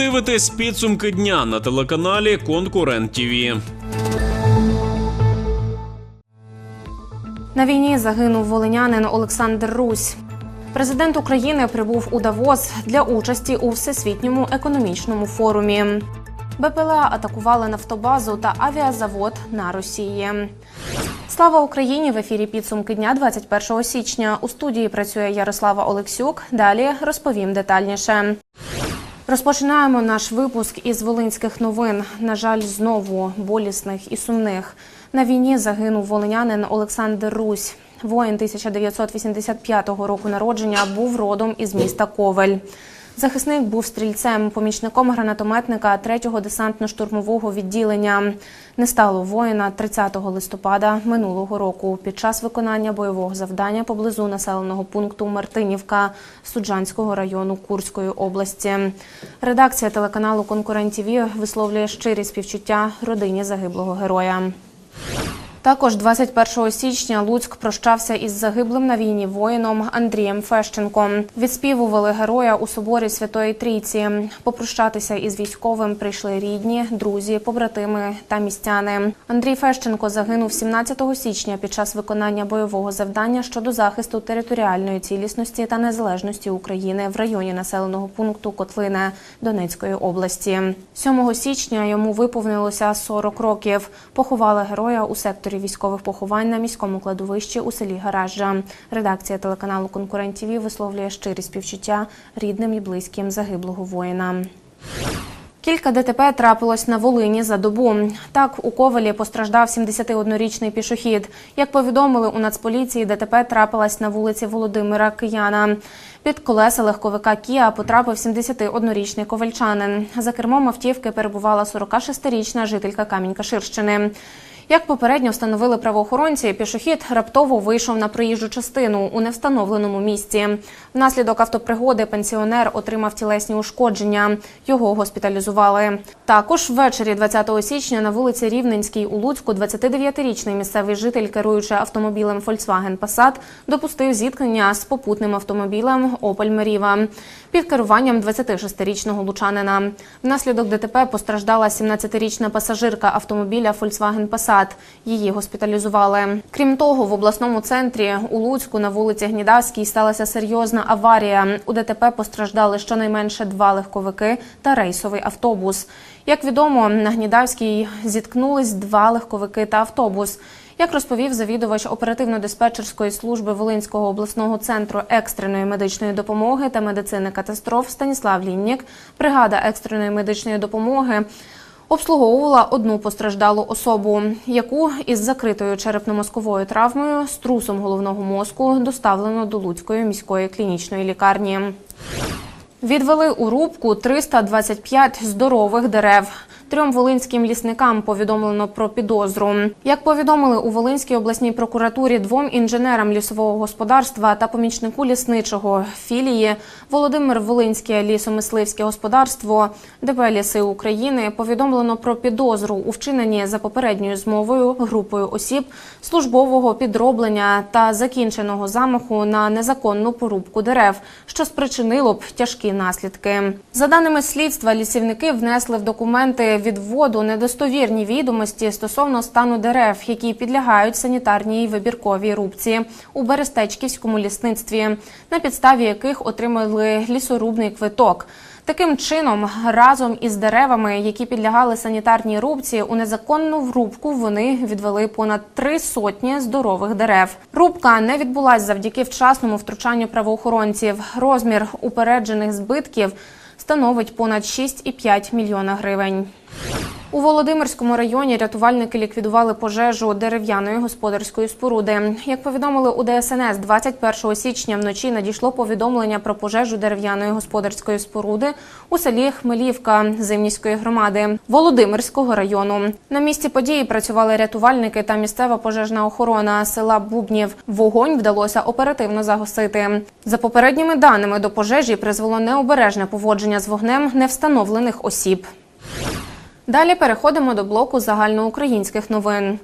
дивитесь підсумки дня на телеканалі Конкурент ТІВІ. На війні загинув волинянин Олександр Русь. Президент України прибув у Давос для участі у всесвітньому економічному форумі. БПЛА атакували нафтобазу та авіазавод на Росії. Слава Україні! В ефірі підсумки дня 21 січня. У студії працює Ярослава Олексюк. Далі розповім детальніше. Розпочинаємо наш випуск із волинських новин. На жаль, знову болісних і сумних. На війні загинув волинянин Олександр Русь. Воїн 1985 року народження був родом із міста Ковель. Захисник був стрільцем, помічником гранатометника 3-го десантно-штурмового відділення. Не стало воїна 30 листопада минулого року під час виконання бойового завдання поблизу населеного пункту Мартинівка Суджанського району Курської області. Редакція телеканалу Конкурент ТІВІ висловлює щирі співчуття родині загиблого героя. Також 21 січня Луцьк прощався із загиблим на війні воїном Андрієм Фещенком. Відспівували героя у соборі Святої Трійці. Попрощатися із військовим прийшли рідні, друзі, побратими та містяни. Андрій Фещенко загинув 17 січня під час виконання бойового завдання щодо захисту територіальної цілісності та незалежності України в районі населеного пункту Котлине Донецької області. 7 січня йому виповнилося 40 років. Поховали героя у секторі військових поховань на міському кладовищі у селі Гаражжа. Редакція телеканалу Конкурент ТІВІ висловлює щирі співчуття рідним і близьким загиблого воїна. Кілька ДТП трапилось на Волині за добу. Так, у Ковалі постраждав 71-річний пішохід. Як повідомили у Нацполіції, ДТП трапилась на вулиці Володимира Кияна. Під колеса легковика Кіа потрапив 71-річний ковальчанин. За кермом автівки перебувала 46-річна жителька Камінь-Каширщини. Як попередньо встановили правоохоронці, пішохід раптово вийшов на проїжджу частину у невстановленому місці. Внаслідок автопригоди пенсіонер отримав тілесні ушкодження. Його госпіталізували. Також ввечері 20 січня на вулиці Рівненській у Луцьку 29-річний місцевий житель, керуючи автомобілем Volkswagen Passat, допустив зіткнення з попутним автомобілем Opel Meriva під керуванням 26-річного лучанина. Внаслідок ДТП постраждала 17-річна пасажирка автомобіля Volkswagen Passat. Її госпіталізували. Крім того, в обласному центрі у Луцьку на вулиці Гнідавській сталася серйозна аварія. У ДТП постраждали щонайменше два легковики та рейсовий автобус. Як відомо, на Гнідавській зіткнулись два легковики та автобус. Як розповів завідувач оперативно-диспетчерської служби Волинського обласного центру екстреної медичної допомоги та медицини катастроф Станіслав Ліннік, бригада екстреної медичної допомоги обслуговувала одну постраждалу особу, яку із закритою черепно-мозковою травмою з трусом головного мозку доставлено до Луцької міської клінічної лікарні. Відвели у рубку 325 здорових дерев. Трьом волинським лісникам повідомлено про підозру. Як повідомили у Волинській обласній прокуратурі двом інженерам лісового господарства та помічнику лісничого філії Володимир Волинське лісомисливське господарство ДП Ліси України повідомлено про підозру у вчиненні за попередньою змовою групою осіб службового підроблення та закінченого замаху на незаконну порубку дерев, що спричинило б тяжкі наслідки. За даними слідства, лісівники внесли в документи відводу недостовірні відомості стосовно стану дерев, які підлягають санітарній вибірковій рубці у Берестечківському лісництві, на підставі яких отримали лісорубний квиток. Таким чином, разом із деревами, які підлягали санітарній рубці, у незаконну врубку вони відвели понад три сотні здорових дерев. Рубка не відбулась завдяки вчасному втручанню правоохоронців. Розмір упереджених збитків становить понад 6,5 мільйона гривень. У Володимирському районі рятувальники ліквідували пожежу дерев'яної господарської споруди. Як повідомили у ДСНС, 21 січня вночі надійшло повідомлення про пожежу дерев'яної господарської споруди у селі Хмелівка Зимнівської громади Володимирського району. На місці події працювали рятувальники та місцева пожежна охорона села Бубнів. Вогонь вдалося оперативно загасити. За попередніми даними до пожежі призвело необережне поводження з вогнем невстановлених осіб. Далі переходимо до блоку загальноукраїнських новин.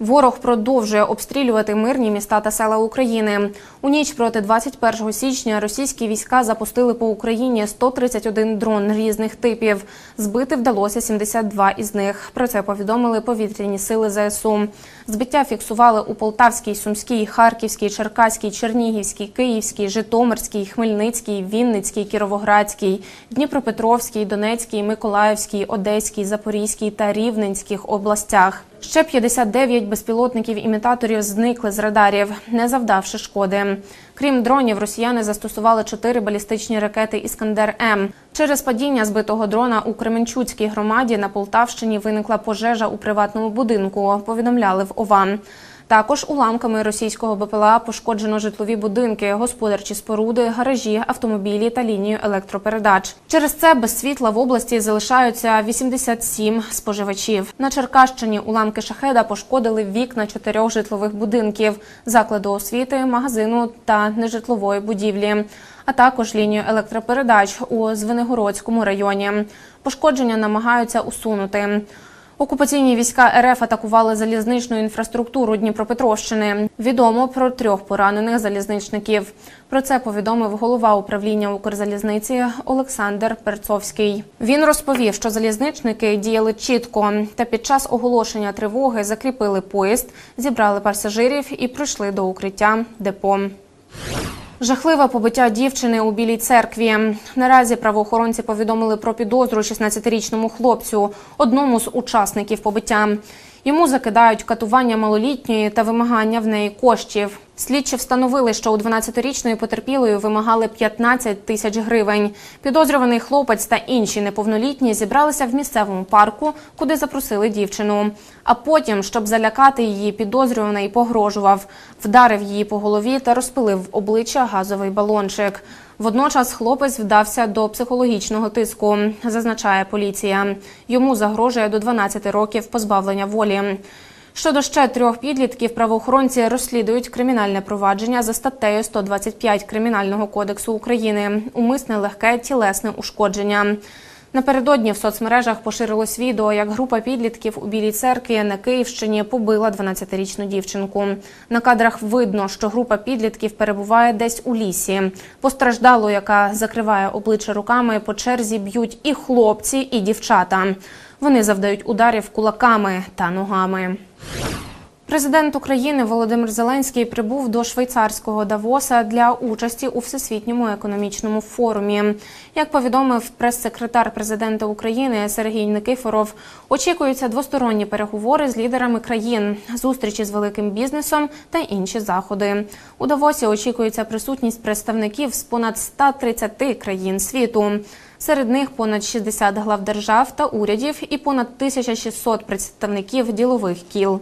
Ворог продовжує обстрілювати мирні міста та села України. У ніч проти 21 січня російські війська запустили по Україні 131 дрон різних типів. Збити вдалося 72 із них. Про це повідомили повітряні сили ЗСУ. Збиття фіксували у Полтавській, Сумській, Харківській, Черкаській, Чернігівській, Київській, Житомирській, Хмельницькій, Вінницькій, Кіровоградській, Дніпропетровській, Донецькій, Миколаївській, Одеській, Запорізькій та Рівненських областях. Ще 59 безпілотників-імітаторів зникли з радарів, не завдавши шкоди. Крім дронів, росіяни застосували чотири балістичні ракети Іскандер М. Через падіння збитого дрона у Кременчуцькій громаді на Полтавщині виникла пожежа у приватному будинку. Повідомляли в ОВА. Також уламками російського БПЛА пошкоджено житлові будинки, господарчі споруди, гаражі, автомобілі та лінію електропередач. Через це без світла в області залишаються 87 споживачів. На Черкащині уламки шахеда пошкодили вікна чотирьох житлових будинків, закладу освіти, магазину та нежитлової будівлі, а також лінію електропередач у Звенигородському районі. Пошкодження намагаються усунути. Окупаційні війська РФ атакували залізничну інфраструктуру Дніпропетровщини. Відомо про трьох поранених залізничників. Про це повідомив голова управління Укрзалізниці Олександр Перцовський. Він розповів, що залізничники діяли чітко та під час оголошення тривоги закріпили поїзд, зібрали пасажирів і прийшли до укриття депо. Жахливе побиття дівчини у білій церкві. Наразі правоохоронці повідомили про підозру 16-річному хлопцю, одному з учасників побиття. Йому закидають катування малолітньої та вимагання в неї коштів. Слідчі встановили, що у 12-річної потерпілої вимагали 15 тисяч гривень. Підозрюваний хлопець та інші неповнолітні зібралися в місцевому парку, куди запросили дівчину. А потім, щоб залякати її, підозрюваний погрожував, вдарив її по голові та розпилив обличчя газовий балончик. Водночас хлопець вдався до психологічного тиску, зазначає поліція. Йому загрожує до 12 років позбавлення волі. Щодо ще трьох підлітків, правоохоронці розслідують кримінальне провадження за статтею 125 Кримінального кодексу України умисне легке тілесне ушкодження. Напередодні в соцмережах поширилось відео, як група підлітків у Білій церкві на Київщині побила 12-річну дівчинку. На кадрах видно, що група підлітків перебуває десь у лісі. Постраждалу, яка закриває обличчя руками, по черзі б'ють і хлопці, і дівчата. Вони завдають ударів кулаками та ногами. Президент України Володимир Зеленський прибув до швейцарського Давоса для участі у всесвітньому економічному форумі. Як повідомив прес-секретар президента України Сергій Никифоров, очікуються двосторонні переговори з лідерами країн, зустрічі з великим бізнесом та інші заходи. У Давосі очікується присутність представників з понад 130 країн світу. Серед них понад 60 глав держав та урядів і понад 1600 представників ділових кіл.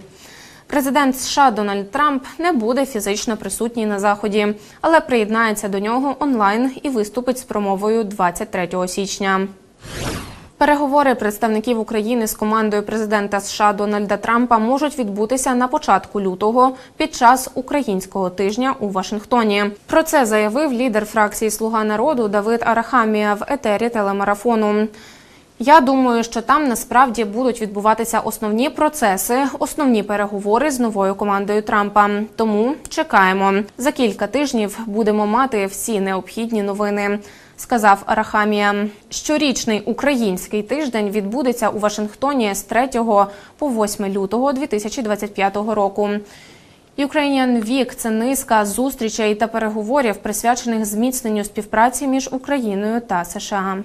Президент США Дональд Трамп не буде фізично присутній на заході, але приєднається до нього онлайн і виступить з промовою 23 січня. Переговори представників України з командою президента США Дональда Трампа можуть відбутися на початку лютого під час українського тижня у Вашингтоні. Про це заявив лідер фракції Слуга народу Давид Арахамія в етері телемарафону. Я думаю, що там насправді будуть відбуватися основні процеси, основні переговори з новою командою Трампа. Тому чекаємо за кілька тижнів. Будемо мати всі необхідні новини. Сказав Арахамія. Щорічний український тиждень відбудеться у Вашингтоні з 3 по 8 лютого 2025 року. Ukrainian Week – це низка зустрічей та переговорів, присвячених зміцненню співпраці між Україною та США.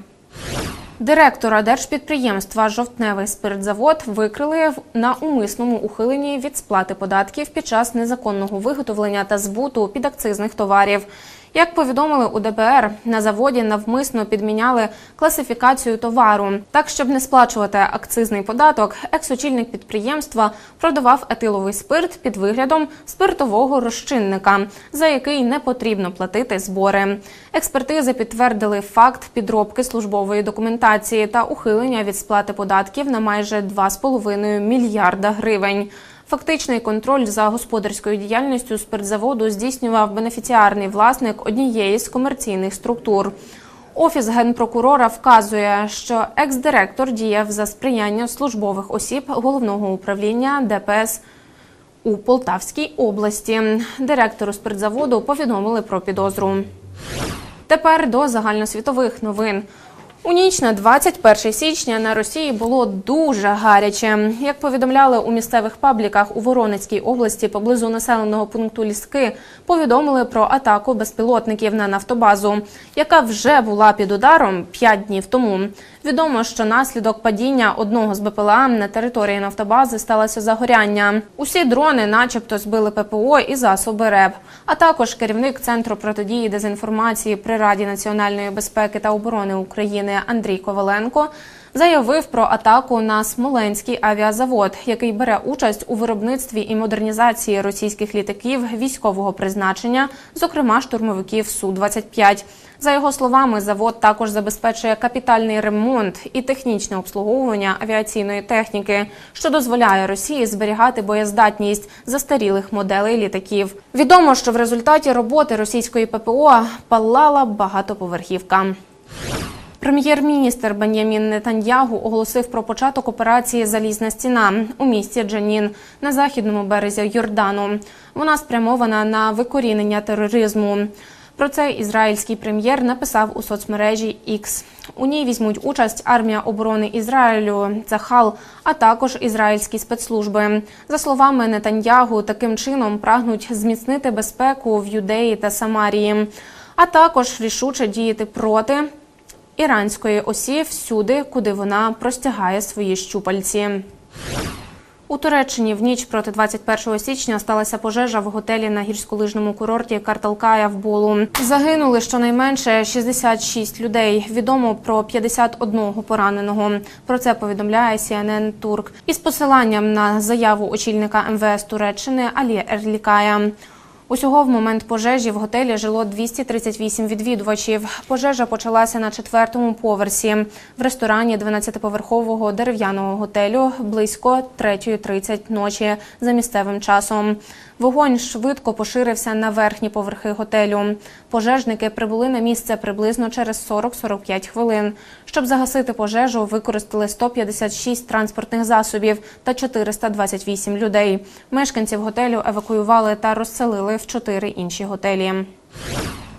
Директора держпідприємства Жовтневий спиртзавод викрили на умисному ухиленні від сплати податків під час незаконного виготовлення та збуту підакцизних товарів. Як повідомили у ДБР, на заводі навмисно підміняли класифікацію товару. Так, щоб не сплачувати акцизний податок, екс-очільник підприємства продавав етиловий спирт під виглядом спиртового розчинника, за який не потрібно платити збори. Експертизи підтвердили факт підробки службової документації та ухилення від сплати податків на майже 2,5 мільярда гривень. Фактичний контроль за господарською діяльністю спиртзаводу здійснював бенефіціарний власник однієї з комерційних структур. Офіс генпрокурора вказує, що екс-директор діяв за сприяння службових осіб головного управління ДПС у Полтавській області. Директору спиртзаводу повідомили про підозру. Тепер до загальносвітових новин. У ніч на 21 січня на Росії було дуже гаряче. Як повідомляли у місцевих пабліках у Воронецькій області поблизу населеного пункту Ліски, повідомили про атаку безпілотників на нафтобазу, яка вже була під ударом 5 днів тому. Відомо, що наслідок падіння одного з БПЛА на території нафтобази сталося загоряння. Усі дрони, начебто, збили ППО і засоби РЕБ. А також керівник центру протидії дезінформації при Раді національної безпеки та оборони України Андрій Коваленко заявив про атаку на Смоленський авіазавод, який бере участь у виробництві і модернізації російських літаків військового призначення, зокрема штурмовиків су 25 За його словами, завод також забезпечує капітальний ремонт і технічне обслуговування авіаційної техніки, що дозволяє Росії зберігати боєздатність застарілих моделей літаків. Відомо, що в результаті роботи російської ППО палала багатоповерхівка. Прем'єр-міністр Бен'ямін Нетаньягу оголосив про початок операції Залізна стіна у місті Джанін на західному березі Йордану. Вона спрямована на викорінення тероризму. Про це ізраїльський прем'єр написав у соцмережі X. У ній візьмуть участь армія оборони Ізраїлю, Цахал, а також ізраїльські спецслужби. За словами Нетаньягу, таким чином прагнуть зміцнити безпеку в Юдеї та Самарії, а також рішуче діяти проти іранської осі всюди, куди вона простягає свої щупальці. У Туреччині в ніч проти 21 січня сталася пожежа в готелі на гірськолижному курорті Карталкая в Болу. Загинули щонайменше 66 людей. Відомо про 51 пораненого. Про це повідомляє CNN Турк із посиланням на заяву очільника МВС Туреччини Алі Ерлікая. Усього в момент пожежі в готелі жило 238 відвідувачів. Пожежа почалася на четвертому поверсі в ресторані 12-поверхового дерев'яного готелю близько 3.30 ночі за місцевим часом. Вогонь швидко поширився на верхні поверхи готелю. Пожежники прибули на місце приблизно через 40-45 хвилин. Щоб загасити пожежу, використали 156 транспортних засобів та 428 людей. Мешканців готелю евакуювали та розселили в чотири інші готелі.